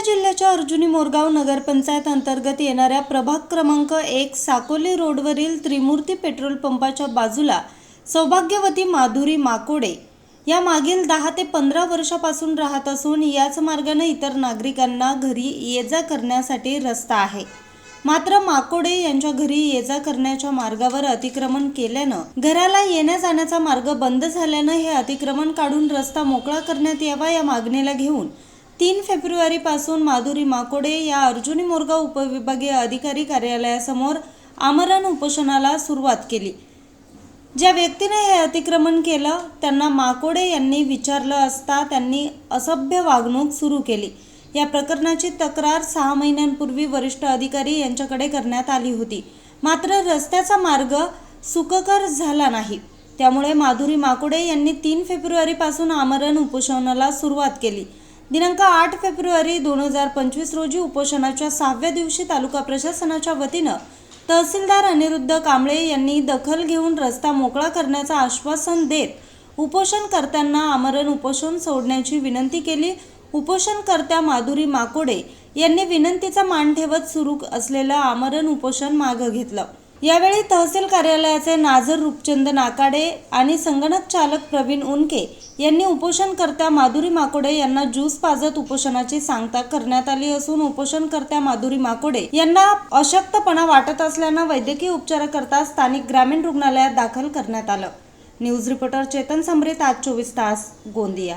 जिल्ह्याच्या अर्जुनी मोरगाव नगरपंचायत अंतर्गत येणाऱ्या प्रभाग क्रमांक एक साकोली रोडवरील त्रिमूर्ती पेट्रोल पंपाच्या बाजूला सौभाग्यवती माधुरी माकोडे या मागील दहा ते पंधरा वर्षापासून राहत असून याच मार्गाने इतर नागरिकांना घरी ये जा करण्यासाठी रस्ता आहे. मात्र माकोडे यांच्या घरी ये जा करण्याच्या मार्गावर अतिक्रमण केल्यानं घराला येण्या जाण्याचा मार्ग बंद झाल्यानं हे अतिक्रमण काढून रस्ता मोकळा करण्यात यावा या मागणीला घेऊन तीन फेब्रुवारीपासून माधुरी माकोडे या अर्जुनी मोरगाव उपविभागीय अधिकारी कार्यालयासमोर आमरण उपोषणाला सुरुवात केली. ज्या व्यक्तीने हे अतिक्रमण केलं त्यांना माकोडे यांनी विचारलं असता त्यांनी असभ्य वागणूक सुरू केली. या प्रकरणाची तक्रार सहा महिन्यांपूर्वी वरिष्ठ अधिकारी यांच्याकडे करण्यात आली होती. मात्र रस्त्याचा मार्ग सुखकर झाला नाही. त्यामुळे माधुरी माकोडे यांनी तीन फेब्रुवारीपासून आमरण उपोषणाला सुरुवात केली. दिनांक आठ फेब्रुवारी दोन हजार पंचवीस रोजी उपोषणाच्या सहाव्या दिवशी तालुका प्रशासनाच्या वतीनं तहसीलदार अनिरुद्ध कांबळे यांनी दखल घेऊन रस्ता मोकळा करण्याचं आश्वासन देत उपोषणकर्त्यांना आमरण उपोषण सोडण्याची विनंती केली. उपोषणकर्त्या माधुरी माकोडे यांनी विनंतीचा मान ठेवत सुरू असलेलं आमरण उपोषण मागं घेतलं. यावेळी तहसील कार्यालयाचे नाझर रूपचंद नाकाडे आणि संगणक चालक प्रवीण उनके यांनी उपोषणकर्त्या माधुरी माकोडे यांना ज्यूस पाजत उपोषणाची सांगता करण्यात आली असून उपोषणकर्त्या माधुरी माकोडे यांना अशक्तपणा वाटत असल्यानं वैद्यकीय उपचाराकरता स्थानिक ग्रामीण रुग्णालयात दाखल करण्यात आलं. न्यूज रिपोर्टर चेतन समरीत आज चोवीस तास गोंदिया.